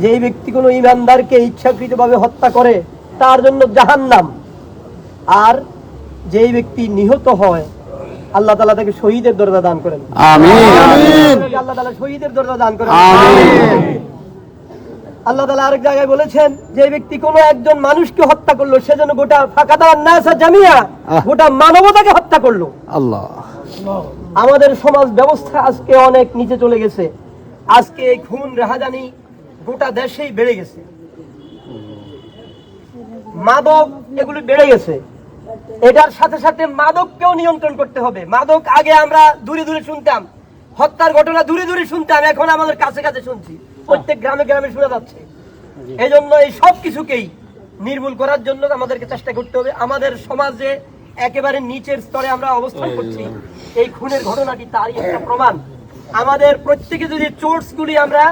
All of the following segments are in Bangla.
যে এই ব্যক্তি কোনো ইমানদারকে ইচ্ছাকৃতভাবে হত্যা করে তার জন্য জাহান্নাম। আর যেই ব্যক্তি নিহত হয় আল্লাহ তালা তাকে শহীদের দরজা দান করেন। আল্লাহ তালা শহীদের দরজা দান করেন। আল্লাহ তালা আরেক জায়গায় বলেছেন যে ব্যক্তি কোনো একজন মানুষকে হত্যা করল সেজন্য গোটা ফাঁকা দেওয়ার নাসা জামিয়া গোটা মানবতাকে হত্যা করল। আল্লাহ। আমাদের সমাজ ব্যবস্থা আজকে অনেক নিচে চলে গেছে। আজকে খুন রাহাজানি গোটা দেশেই বেড়ে গেছে। মাদক এগুলি বেড়ে গেছে। এটার সাথে সাথে মাদককেও নিয়ন্ত্রণ করতে হবে। মাদক আগে আমরা দূরে দূরে শুনতাম। হত্যার ঘটনা দূরে দূরে শুনতাম, এখন আমাদের কাছে কাছে শুনছি। প্রত্যেক গ্রামে গ্রামে শোনা যাচ্ছে। এই জন্য এই সব কিছুকেই নির্মূল করার জন্য আমাদেরকে চেষ্টা করতে হবে। আমাদের সমাজে একেবারে নিচের স্তরে আমরা অবস্থান করছি। এই খুনের ঘটনাটি তারই একটা প্রমাণ। আমাদের প্রত্যেকে যদি চোর্স গুলি আমরা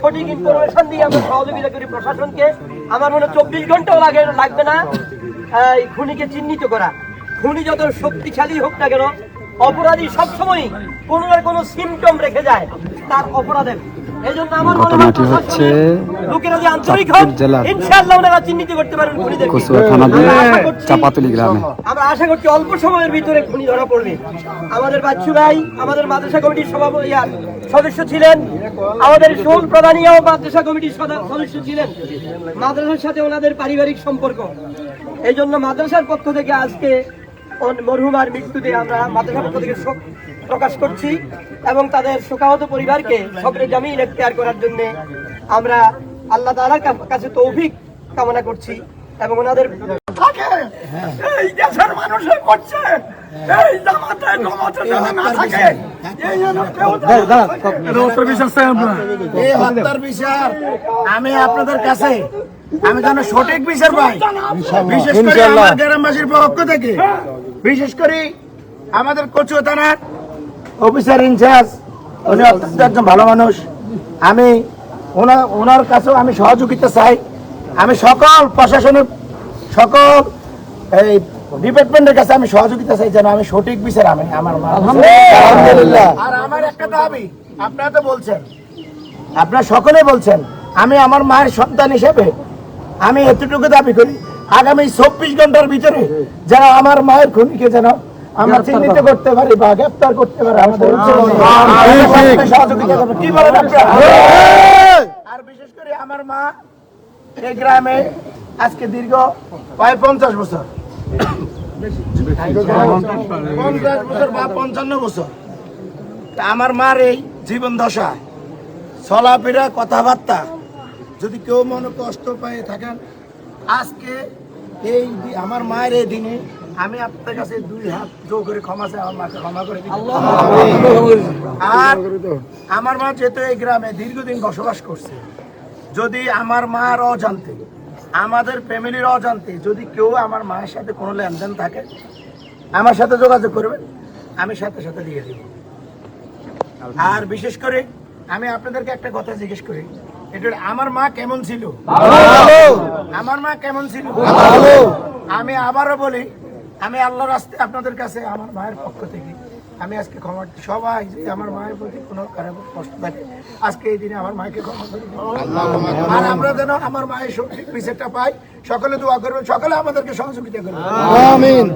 সঠিক ইনফরমেশন দিয়ে আমরা সহযোগিতা করি প্রশাসনকে, আমার মনে চব্বিশ ঘন্টাও লাগে, লাগবে না। খুনিকে চিহ্নিত করা। খুনি যত শক্তিশালী হোক না কেন, অপরাধী সবসময় কোনো না কোনো সিমটম রেখে যায়, তার অপরাধের। ঘটনাটি হচ্ছে চাঁদপুর জেলার কচুয়া আশা করছি- চাপাতলি গ্রামে। আমরা আশা করছি অল্প সময়ের ভিতরে খুনি ধরা পড়বে। আমাদের বাচ্চু ভাই আমাদের মাদ্রাসা কমিটির সভাপতি সদস্য ছিলেন। আমাদের সোল প্রধানীয় মাদ্রাসা কমিটির সদস্য ছিলেন। মাদ্রাসার সাথে ওনাদের পারিবারিক সম্পর্ক। এই জন্য মাদ্রাসার পক্ষ থেকে আজকে মরহুমার মৃত্যুতে আমরা মাদ্রাসার পক্ষ থেকে শোক প্রকাশ করছি এবং তাদের শোকাহত পরিবারকে সবরে জামিল এখতিয়ার করার জন্য আমরা আল্লাহ তাআলার কা- কাছে তৌফিক কামনা করছি এবং ওনাদের এই দেশের করছে। এই জামাতে না থাকে আমি আপনাদের কাছে আমি যেন সঠিক বিচার পাই। বিশেষ করে আমার গ্রামবাসীর পক্ষ থেকে। বিশেষ করে আমাদের কচুয়া থানার অফিসার ইনচার্জ উনি অত্যন্ত একজন ভালো মানুষ। আমি ওনার ওনার কাছেও আমি সহযোগিতা চাই। আমি সকল প্রশাসনের সকল এই ডিপার্টমেন্টের কাছে আমি সহযোগিতা চাই যেন আমি সঠিক বিচার আমি আমার আলহামদুলিল্লাহ। আর আমার একটা দাবি আপনারা তো বলছেন আপনারা সকলে বলছেন আমি আমার মায়ের সন্তান হিসেবে আমি এতটুকু দাবি করি আগামী চব্বিশ ঘণ্টার ভিতরে যেন আমার মায়ের খুনিকে যেন আমরা চিহ্নিত করতে পারি বা গ্রেপ্তার করতে পারি আমাদের সহযোগিতা কি বলেন আর বিশেষ করে আমার মা এই গ্রামে আজকে দীর্ঘ প্রায় পঞ্চাশ বছর। পঞ্চাশ বছর বা পঞ্চান্ন বছর। আমার মার এই জীবন দশা চলাফেরা কথাবার্তা যদি কেউ মনে কষ্ট পেয়ে থাকেন আজকে এই আমার মায়ের এই দিনে আমি আপনার কাছে দুই হাত জো করে ক্ষমা চাই আমার মাকে ক্ষমা করে আর আমার মা যেহেতু এই গ্রামে দীর্ঘদিন বসবাস করছে যদি আমার মার অজান্তে আমাদের ফ্যামিলির অজান্তে যদি কেউ আমার মায়ের সাথে কোনো লেনদেন থাকে আমার সাথে যোগাযোগ করবেন আমি সাথে সাথে দিয়ে দিব। আর বিশেষ করে আমি আপনাদেরকে একটা কথা জিজ্ঞেস করি এটা আমার মা কেমন ছিল? আমার মা কেমন ছিল? আমি আবারও বলি আমি আল্লাহর রাস্তে আপনাদের কাছে আমার মায়ের পক্ষ থেকে আমি আজকে ক্ষমা সবাই যদি আমার মায়ের প্রতি কোনো খারাপ কষ্ট থাকে আজকে এই দিনে আমার মাকে ক্ষমা করি আর আমরা যেন আমার মায়ের সঠিক বিচারটা পাই সকলে দোয়া করবেন সকলে আমাদেরকে সহযোগিতা করবেন।